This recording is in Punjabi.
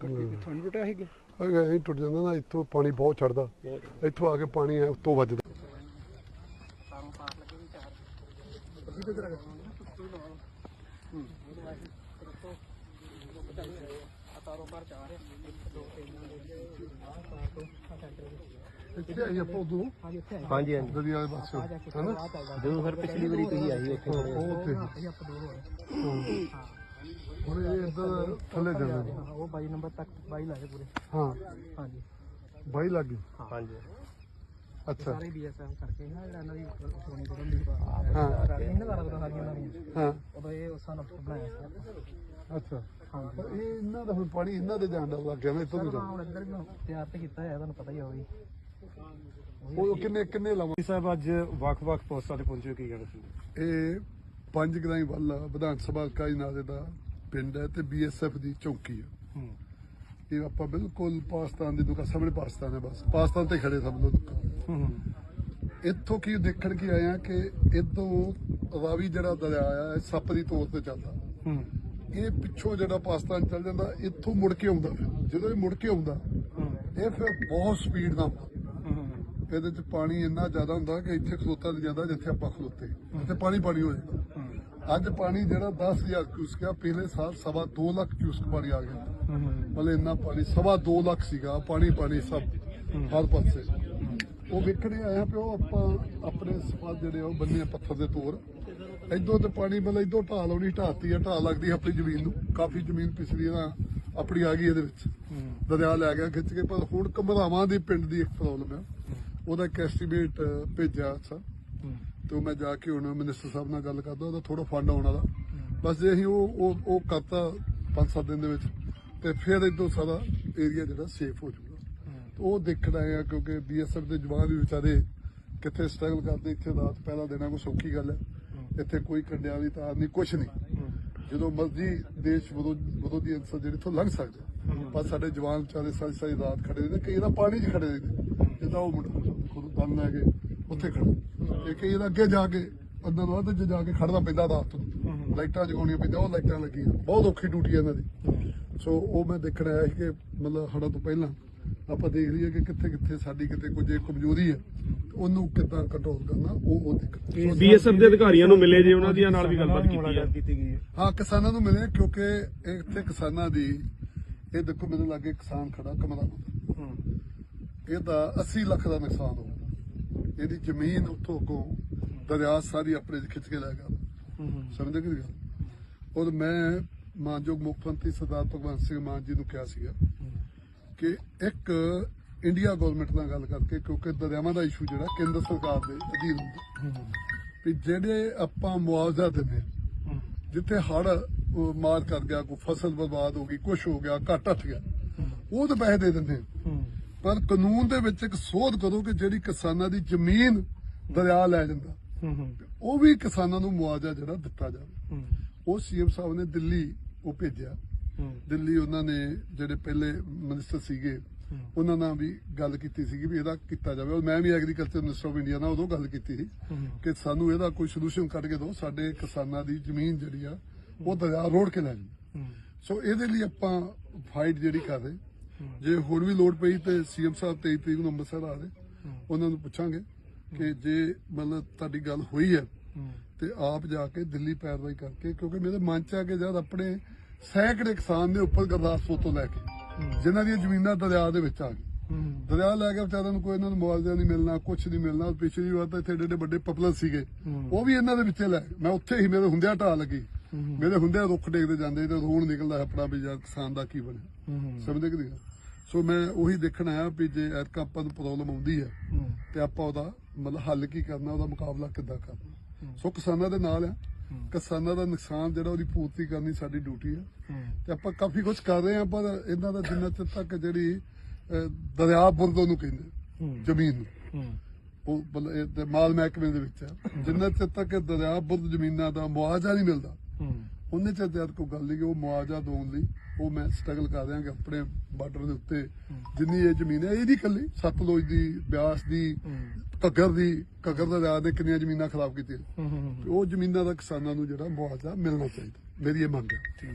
ਕੱਟੇ ਕਿੱਥੋਂ ਨਹੀਂ ਟੁੱਟਿਆ ਸੀਗਾ ਅਗੇ? ਐਂ ਟੁੱਟ ਜਾਂਦਾ ਨਾ ਇੱਥੋਂ ਪਾਣੀ ਬਹੁਤ ਚੜਦਾ। ਇੱਥੋਂ ਆ ਕੇ ਪਾਣੀ ਐ ਉੱਤੋਂ ਵੱਜਦਾ। ਇੱਥੇ ਆਈ ਆਪਾਂ ਉਦੋਂ? ਹਾਂਜੀ ਹਾਂਜੀ। ਦਰਿਆ ਦੇ ਪਾਸੇ। ਹਨਾ? ਜਦੋਂ ਫਿਰ ਪਿਛਲੀ ਵਾਰੀ ਤੁਸੀਂ ਆਈ ਉੱਥੇ ਹਾਂ, ਉਹ ਉੱਥੇ। ਇੱਧਰ ਥੱਲੇ ਜਾਂਦੇ ਨੇ ਉਹ 22 ਨੰਬਰ ਤੱਕ 22 ਲਾਏ ਪੂਰੇ। ਹਾਂ। ਹਾਂਜੀ। ਬਾਈ ਲੱਗ ਗਈ? ਹਾਂਜੀ। ਅੱਛਾ। ਸਾਰੇ ਬੀਐਸਐਫ ਕਰਕੇ ਨਾ ਜਿਹੜਾ ਇਹਨਾਂ ਦੀ ਸੋਨੀ ਕਰਨ ਦੀ ਹਾਂ। ਇਹਨਾਂ ਦਾ ਲੱਗਦਾ ਸਾਰੀਆਂ ਇਹਨਾਂ ਦੀਆਂ ਹਾਂ। ਉਦੋਂ ਇਹ ਉਸ ਨਾਲ ਬਣਾਇਆ ਸੀ। ਅੱਛਾ। ਹਾਂਜੀ। ਪਰ ਇਹ ਇਹਨਾਂ ਦਾ ਹੁਣ ਪਾਣੀ ਇਹਨਾਂ ਦੇ ਜਾਣ ਦਾ ਲੱਗ ਗਿਆ ਨਾ ਇੱਥੋਂ ਦੀ ਹਾਂ ਹੁਣ ਇੱਧਰ ਵੀ ਤਿਆਰ ਤੇ ਕੀਤਾ ਹੈ ਤੁਹਾਨੂੰ ਪਤਾ ਹੀ ਹੋਵੇ ਉਹ ਕਿੰਨੇ ਕਿੰਨੇ ਲਾਵਾਂ? ਸਾਹਿਬ ਅੱਜ ਵੱਖ-ਵੱਖ ਪੋਸਟਾਂ ਤੇ ਪਹੁੰਚੇ ਕੀ ਕਹਿਣਾ ਸੀ ਇਹ ਪੰਜ ਗਰਾਈ ਵੱਲ ਵਿਧਾਨ ਸਭਾ ਇਕਾਈ ਨਾਲੇ ਦਾ ਪਿੰਡ ਹੈ ਤੇ ਬੀਐਸਐਫ ਦੀ ਚੌਕੀ ਹੈ। ਹੂੰ। ਇਹ ਆਪਾਂ ਬਿਲਕੁਲ ਪਾਕਿਸਤਾਨ ਦੀ ਦੁਕਾਨ ਸਾਹਮਣੇ ਪਾਕਿਸਤਾਨ ਹੈ ਬਸ। ਪਾਕਿਸਤਾਨ ਤੇ ਖੜੇ ਸਭ ਲੋਕ। ਹੂੰ ਇੱਥੋਂ ਕੀ ਦੇਖਣ ਕੀ ਆਇਆ ਕਿ ਇਦੋਂ ਰਾਵੀ ਜਿਹੜਾ ਦਰਿਆ ਆ ਇਹ ਸੱਪ ਦੀ ਤੋਰ ਤੇ ਚੱਲਦਾ। ਹੂੰ। ਇਹ ਪਿੱਛੋਂ ਜਿਹੜਾ ਪਾਕਿਸਤਾਨ ਚੱਲ ਜਾਂਦਾ ਇੱਥੋਂ ਮੁੜ ਕੇ ਆਉਂਦਾ ਫਿਰ। ਜਦੋਂ ਇਹ ਮੁੜ ਕੇ ਆਉਂਦਾ ਇਹ ਫਿਰ ਬਹੁਤ ਸਪੀਡ ਨਾਲ ਆਉਂਦਾ। ਇਹਦੇ ਚ ਪਾਣੀ ਇੰਨਾ ਜ਼ਿਆਦਾ ਹੁੰਦਾ ਕਿ ਇੱਥੇ ਖਲੋਤਾ ਨਹੀਂ ਜਾਂਦਾ ਜਿੱਥੇ ਆਪਾਂ ਖਲੋਤੇ। ਇੱਥੇ ਪਾਣੀ ਪਾਣੀ ਹੋ ਜਾਂਦਾ। ਅੱਜ ਪਾਣੀ ਜਿਹੜਾ 10000 ਕਿਊਸਕ ਆ, ਪਿਛਲੇ ਸਾਲ ਸਵਾ 2 ਲੱਖ ਕਿਊਸਕ ਪਾਣੀ ਆ ਗਿਆ। ਮਤਲਬ ਇੰਨਾ ਪਾਣੀ, ਸਵਾ 2 ਲੱਖ ਸੀਗਾ ਪਾਣੀ ਪਾਣੀ ਸਭ, ਹਰ ਪਾਸੇ। ਉਹ ਵੇਖਣੇ ਆਇਆ ਪਿਓ ਆਪਾਂ ਆਪਣੇ ਸਫਲ ਜਿਹੜੇ ਉਹ ਬੰਨੇ ਪੱਥਰ ਦੇ ਤੋਰ। ਇਦੋਂ ਤੇ ਪਾਣੀ ਮਤਲਬ ਇਦੋਂ ਢਾਲ ਆਉਣੀ, ਢਾਤੀ ਆ, ਢਾਲ ਲੱਗਦੀ ਆਪਣੀ ਜ਼ਮੀਨ ਨੂੰ। ਕਾਫੀ ਜ਼ਮੀਨ ਪਿਛਲੀ ਨਾ ਆਪਣੀ ਆ ਗਈ ਇਹਦੇ ਵਿੱਚ। ਦਰਿਆ ਲੈ ਗਿਆ, ਖਿੱਚ ਕੇ, ਪਰ ਹੁਣ ਕਮਰਾਵਾਂ ਦੇ ਪਿੰਡ ਦੀ ਇੱਕ ਪ੍ਰੋਬਲਮ ਆ। ਉਹਦਾ ਇੱਕ ਐਸਟੀਮੇਟ ਭੇਜਿਆ ਅੱਛਾ ਤੇ ਮੈਂ ਜਾ ਕੇ ਹੁਣ ਮਿਨਿਸਟਰ ਸਾਹਿਬ ਨਾਲ ਗੱਲ ਕਰਦਾ ਉਹਦਾ ਥੋੜਾ ਫੰਡ ਆਉਣ ਵਾਲਾ। ਬਸ ਜੇ ਅਸੀਂ ਉਹ ਉਹ ਉਹ ਕਰਤਾ 5-7 ਦਿਨ ਦੇ ਵਿੱਚ ਤੇ ਫਿਰ ਇਦੋਂ ਸਾਰਾ ਏਰੀਆ ਜਿਹੜਾ ਸੇਫ ਹੋ ਜਾਊਗਾ। ਉਹ ਦੇਖਣ ਆ ਕਿਉਂਕਿ ਬੀਐਸਐਫ ਦੇ ਜਵਾਨ ਵੀ ਵਿਚਾਰੇ ਕਿੱਥੇ ਸਟਰਗਲ ਕਰਦੇ ਇੱਥੇ ਰਾਤ ਪਹਿਲਾ ਦੇਣਾ ਕੋਈ ਸੌਖੀ ਗੱਲ ਹੈ। ਇੱਥੇ ਕੋਈ ਕੰਡਿਆਂ ਵਾਲੀ ਤਾਰ ਨਹੀਂ ਕੁਛ ਨਹੀਂ। ਜਦੋਂ ਮਰਜ਼ੀ ਦੇਸ਼ ਵਿਰੋ- ਵਿਰੋਧੀ ਅੰਸਰ ਜਿਹੜੇ ਤੋਂ ਲੰਘ ਸਕਦੇ। ਪਰ ਸਾਡੇ ਜਵਾਨ ਵਿਚਾਰੇ ਸਾਰੀ ਸਾਰੀ ਰਾਤ ਖੜੇ ਨੇ ਕਈ ਤਾਂ ਪਾਣੀ 'ਚ ਖੜੇ ਨੇ ਜਿੱਦਾਂ ਉਹ ਮੁੰਡਾ ਖੁਦ ਦਮ ਲੈ ਕੇ ਉੱਥੇ ਖੜਾ ਕਈ ਤਾਂ ਅੱਗੇ ਜਾ ਕੇ ਅੰਦਰ ਵੱਧ ਚ ਜਾ ਕੇ ਖੜਨਾ ਪੈਂਦਾ ਰਾਤ ਨੂੰ। ਲਾਈਟਾਂ ਜਗਾਉਣੀਆਂ ਪੈਂਦੀਆਂ ਉਹ ਲਾਈਟਾਂ ਲੱਗੀਆਂ। ਬਹੁਤ ਔਖੀ ਡਿਊਟੀ ਹੈ ਇਹਨਾਂ ਦੀ। ਸੋ ਉਹ ਮੈਂ ਦੇਖਣ ਆਇਆ ਸੀ ਕਿ ਮਤਲਬ ਹੜਾ ਤੋਂ ਪਹਿਲਾਂ ਆਪਾਂ ਦੇਖ ਲਈਏ ਕਿ ਕਿੱਥੇ ਕਿੱਥੇ ਸਾਡੀ ਕਿਤੇ ਕੋਈ ਜੇ ਕਮਜ਼ੋਰੀ ਹੈ ਉਹਨੂੰ ਕਿੱਦਾਂ ਕੰਟਰੋਲ ਕਰਨਾ ਉਹ ਉਹ ਦੇਖ ਬੀਐਸਐਫ ਦੇ ਅਧਿਕਾਰੀਆਂ ਨੂੰ ਮਿਲੇ ਜੇ ਉਹਨਾਂ ਦੀਆਂ ਨਾਲ ਵੀ ਗੱਲਬਾਤ ਕੀਤੀ ਗਈ ਹੈ। ਹਾਂ ਕਿਸਾਨਾਂ ਨੂੰ ਮਿਲੇ ਕਿਉਂਕਿ ਇੱਥੇ ਕਿਸਾਨਾਂ ਦੀ ਇਹ ਦੇਖੋ ਮੇਰੇ ਲਾਗੇ ਕਿਸਾਨ ਖੜਾ ਕਮਰਾ। ਇਹਦਾ 80 ਲੱਖ ਦਾ ਨੁਕਸਾਨ ਹੋ ਇਹਦੀ ਜ਼ਮੀਨ ਉੱਥੋਂ ਕੋ ਦਰਿਆ ਸਾਰੀ ਆਪਣੇ ਖਿੱਚ ਕੇ ਲੈ ਗਿਆ। ਸਮਝਦੇ ਕਿ ਗੱਲ? ਔਰ ਮੈਂ ਮਾਨਯੋਗ ਮੁੱਖ ਮੰਤਰੀ ਸਰਦਾਰ ਭਗਵੰਤ ਸਿੰਘ ਮਾਨ ਜੀ ਨੂੰ ਕਿਹਾ ਸੀਗਾ ਕਿ ਇੱਕ ਇੰਡੀਆ ਗਵਰਨਮੈਂਟ ਨਾਲ ਗੱਲ ਕਰਕੇ ਕਿਉਂਕਿ ਦਰਿਆਵਾਂ ਦਾ ਇਸ਼ੂ ਜਿਹੜਾ ਕੇਂਦਰ ਸਰਕਾਰ ਦੇ ਅਧੀਨ ਹੁੰਦਾ। ਵੀ ਜਿਹੜੇ ਆਪਾਂ ਮੁਆਵਜ਼ਾ ਦਿੰਦੇ ਜਿੱਥੇ ਹੜ ਮਾਰ ਕਰ ਗਿਆ ਕੋਈ ਫਸਲ ਬਰਬਾਦ ਹੋ ਗਈ ਕੁਝ ਹੋ ਗਿਆ ਘੱਟ ਹੱਥ ਗਿਆ ਉਹ ਤਾਂ ਪੈਸੇ ਦੇ ਦਿੰਦੇ। ਪਰ ਕਾਨੂੰਨ ਦੇ ਵਿੱਚ ਇੱਕ ਸੋਧ ਕਰੋ ਕਿ ਜਿਹੜੀ ਕਿਸਾਨਾਂ ਦੀ ਜ਼ਮੀਨ ਦਰਿਆ ਲੈ ਜਾਂਦਾ ਉਹ ਵੀ ਕਿਸਾਨਾਂ ਨੂੰ ਮੁਆਵਜ਼ਾ ਜਿਹੜਾ ਦਿੱਤਾ ਜਾਵੇ। ਉਹ ਸੀਐਮ ਸਾਹਿਬ ਨੇ ਦਿੱਲੀ ਉਹ ਭੇਜਿਆ। ਦਿੱਲੀ ਉਹਨਾਂ ਨੇ ਜਿਹੜੇ ਪਹਿਲੇ ਮਿਨਿਸਟਰ ਸੀਗੇ ਉਹਨਾਂ ਨਾਲ ਵੀ ਗੱਲ ਕੀਤੀ ਸੀਗੀ ਵੀ ਇਹਦਾ ਕੀਤਾ ਜਾਵੇ। ਔਰ ਮੈਂ ਵੀ ਐਗਰੀਕਲਚਰ ਮਿਨਿਸਟਰ ਆਫ ਇੰਡੀਆ ਨਾਲ ਉਦੋਂ ਗੱਲ ਕੀਤੀ ਸੀ ਕਿ ਸਾਨੂੰ ਇਹਦਾ ਕੋਈ ਸੋਲੂਸ਼ਨ ਕੱਢ ਕੇ ਦਿਓ ਸਾਡੇ ਕਿਸਾਨਾਂ ਦੀ ਜ਼ਮੀਨ ਜਿਹੜੀ ਆ ਉਹ ਦਰਿਆ ਰੋੜ ਕੇ ਲੈ ਜਾਓ ਸੋ ਇਹਦੇ ਲਈ ਆਪਾਂ ਫਾਈਟ ਜਿਹੜੀ ਕਰ ਰਹੇ। ਜੇ ਹੋਰ ਵੀ ਲੋੜ ਪਈ ਤੇ ਸੀਐਮ ਸਾਹਿਬ 23 ਤਰੀਕ ਨੂੰ ਅੰਮ੍ਰਿਤਸਰ ਆ ਰਹੇ, ਉਹਨਾਂ ਨੂੰ ਪੁੱਛਾਂਗੇ ਕਿ ਜੇ ਮਤਲਬ ਤੁਹਾਡੀ ਗੱਲ ਹੋਈ ਹੈ ਤੇ ਆਪ ਜਾ ਕੇ ਦਿੱਲੀ ਪੈਰਵਾਈ ਕਰਕੇ, ਕਿਉਂਕਿ ਮੇਰੇ ਮਨ ਚ ਆ ਕੇ ਜਦ ਆਪਣੇ ਸੈਂਕੜੇ ਕਿਸਾਨ ਦੇ ਉੱਪਰ ਗੁਰਦਾਸਪੁਰ ਤੋਂ ਲੈ ਕੇ, ਜਿਨ੍ਹਾਂ ਦੀਆਂ ਜ਼ਮੀਨਾਂ ਦਰਿਆ ਦੇ ਵਿੱਚ ਆ ਗਈ ਦਰਿਆ ਲੈ ਕੇ ਵਿਚਾਰਿਆਂ ਨੂੰ ਕੋਈ ਇਹਨਾਂ ਨੂੰ ਮੁਆਵਜ਼ਾ ਨਹੀਂ ਮਿਲਣਾ ਕੁਝ ਨਹੀਂ ਮਿਲਣਾ, ਪਿਛਲੀ ਵਾਰ ਤਾਂ ਇੱਥੇ ਏਡੇ ਏਡੇ ਵੱਡੇ ਪਪਲਰ ਸੀਗੇ, ਉਹ ਵੀ ਇਹਨਾਂ ਦੇ ਵਿੱਚੇ ਲੈ ਮੈਂ ਉੱਥੇ ਹੀ ਮੇਰੇ ਹੁੰਦਿਆਂ ਢਾਹ ਲੱਗੀ। ਮੇਰੇ ਹੁੰਦਿਆਂ ਰੁੱਖ ਡੇਗਦੇ ਜਾਂਦੇ ਤੇ ਰੋਣ ਨਿਕਲਦਾ ਆਪਣਾ ਵੀ ਯਾਰ ਕਿਸਾਨ ਦਾ ਕੀ ਬਣਿਆ ਸਮਝਦੇ ਕਿ ਨਹੀਂ? ਸੋ ਮੈਂ ਉਹੀ ਦੇਖਣ ਆਇਆ ਵੀ ਜੇ ਐਤਕਾਂ ਆਪਾਂ ਨੂੰ ਪ੍ਰੋਬਲਮ ਆਉਂਦੀ ਹੈ ਤੇ ਆਪਾਂ ਉਹਦਾ ਮਤਲਬ ਹੱਲ ਕੀ ਕਰਨਾ, ਉਹਦਾ ਮੁਕਾਬਲਾ ਕਿੱਦਾਂ ਕਰਨਾ? ਸੋ ਕਿਸਾਨਾਂ ਦੇ ਨਾਲ ਆ। ਕਿਸਾਨਾਂ ਦਾ ਨੁਕਸਾਨ ਜਿਹੜਾ ਉਹਦੀ ਪੂਰਤੀ ਕਰਨੀ ਸਾਡੀ ਡਿਊਟੀ ਹੈ ਤੇ ਆਪਾਂ ਕਾਫੀ ਕੁਝ ਕਰ ਰਹੇ ਆ, ਪਰ ਇਹਨਾਂ ਦਾ ਜਿੰਨਾ ਚਿਰ ਤੱਕ ਜਿਹੜੀ ਦਰਿਆ ਬੁਰਦ ਉਹਨੂੰ ਕਹਿੰਦੇ ਜ਼ਮੀਨ ਉਹ ਮਾਲ ਮਹਿਕਮੇ ਦੇ ਵਿੱਚ ਜਿੰਨਾ ਚਿਰ ਤੱਕ ਦਰਿਆ ਬੁਰਦ ਜ਼ਮੀਨਾਂ ਦਾ ਮੁਆਵਜ਼ਾ ਨਹੀਂ ਮਿਲਦਾ ਉਹਨੇ ਚਿਰ ਤੱਕ ਕੋਈ ਗੱਲ ਨਹੀਂ ਕਿ ਉਹ ਮੁਆਵਜ਼ਾ ਦੇਣ ਲਈ ਉਹ ਮੈਂ ਸਟਰਗਲ ਕਰ ਰਿਹਾ ਕਿ ਆਪਣੇ ਬਾਰਡਰ ਦੇ ਉੱਤੇ ਜਿੰਨੀ ਇਹ ਜ਼ਮੀਨ ਹੈ ਇਹਦੀ ਕੱਲੀ ਸਤਲੁਜ ਦੀ ਬਿਆਸ ਦੀ ਘੱਗਰ ਦੀ ਘੱਗਰ ਦਾ ਦਰਿਆ ਨੇ ਕਿੰਨੀਆਂ ਜ਼ਮੀਨਾਂ ਖਰਾਬ ਕੀਤੀਆਂ। ਉਹ ਜ਼ਮੀਨਾਂ ਦਾ ਕਿਸਾਨਾਂ ਨੂੰ ਜਿਹੜਾ ਮੁਆਵਜ਼ਾ ਮਿਲਣਾ ਚਾਹੀਦਾ। ਮੇਰੀ ਇਹ ਮੰਗ ਹੈ।